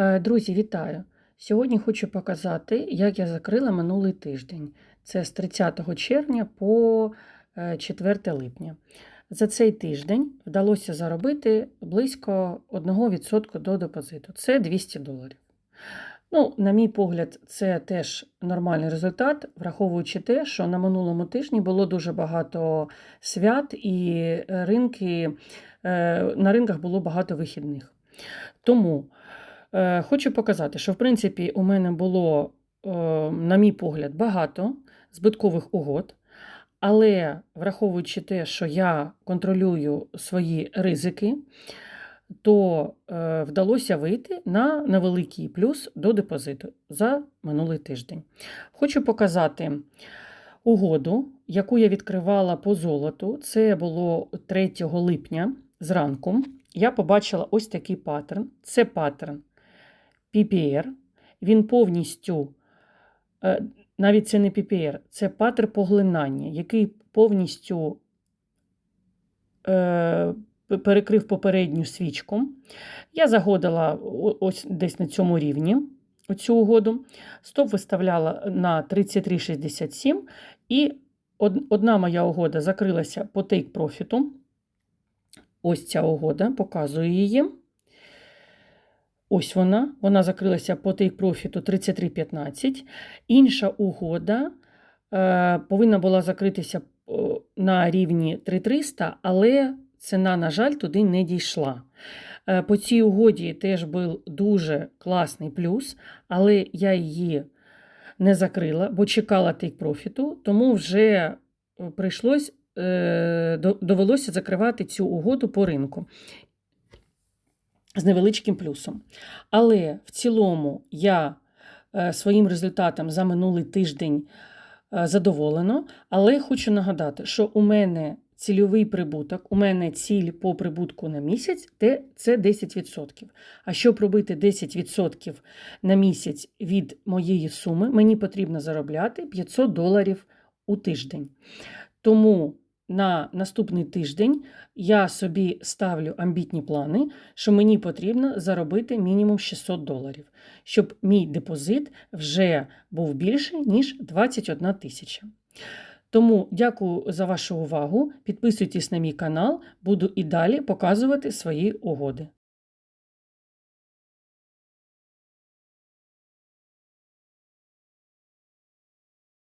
Е, Друзі, вітаю! Сьогодні хочу показати, як я закрила минулий тиждень. Це з 30 червня по е, 4 липня. За цей тиждень вдалося заробити близько 1% до депозиту. Це 200 доларів. Ну, на мій погляд, це теж нормальний результат, враховуючи те, що на минулому тижні було дуже багато свят і ринки, е, на ринках було багато вихідних. Тому Е, Хочу показати, що в принципі у мене було, е, на мій погляд, багато збиткових угод, але враховуючи те, що я контролюю свої ризики, то е, вдалося вийти на невеликий плюс до депозиту за минулий тиждень. Хочу показати угоду, яку я відкривала по золоту. Це було 3 липня зранку. Я побачила ось такий паттерн. Це паттерн PPR. Він повністю, е, навіть це не PPR, це паттерн поглинання, який повністю е, перекрив попередню свічку. Я загодила ось десь на цьому рівні цю угоду. Стоп виставляла на 33,67, і одна моя угода закрилася по тейк профіту. Ось ця угода, показую її. Ось вона, вона закрилася по тейк профіту 33,15. Інша угода е, повинна була закритися на рівні 3300, але ціна, на жаль, туди не дійшла. Е, по цій угоді теж був дуже класний плюс, але я її не закрила, бо чекала тейк профіту, тому вже прийшлось, е, довелося закривати цю угоду по ринку з невеличким плюсом. Але в цілому я е, своїм результатом за минулий тиждень е, задоволена. Але хочу нагадати, що у мене цільовий прибуток, у мене ціль по прибутку на місяць це 10%. А щоб робити 10% на місяць від моєї суми, мені потрібно заробляти 500 доларів у тиждень. Тому на наступний тиждень я собі ставлю амбітні плани, що мені потрібно заробити мінімум 600 доларів, щоб мій депозит вже був більше, ніж 21 тисяча. Тому дякую за вашу увагу. Підписуйтесь на мій канал, буду і далі показувати свої угоди.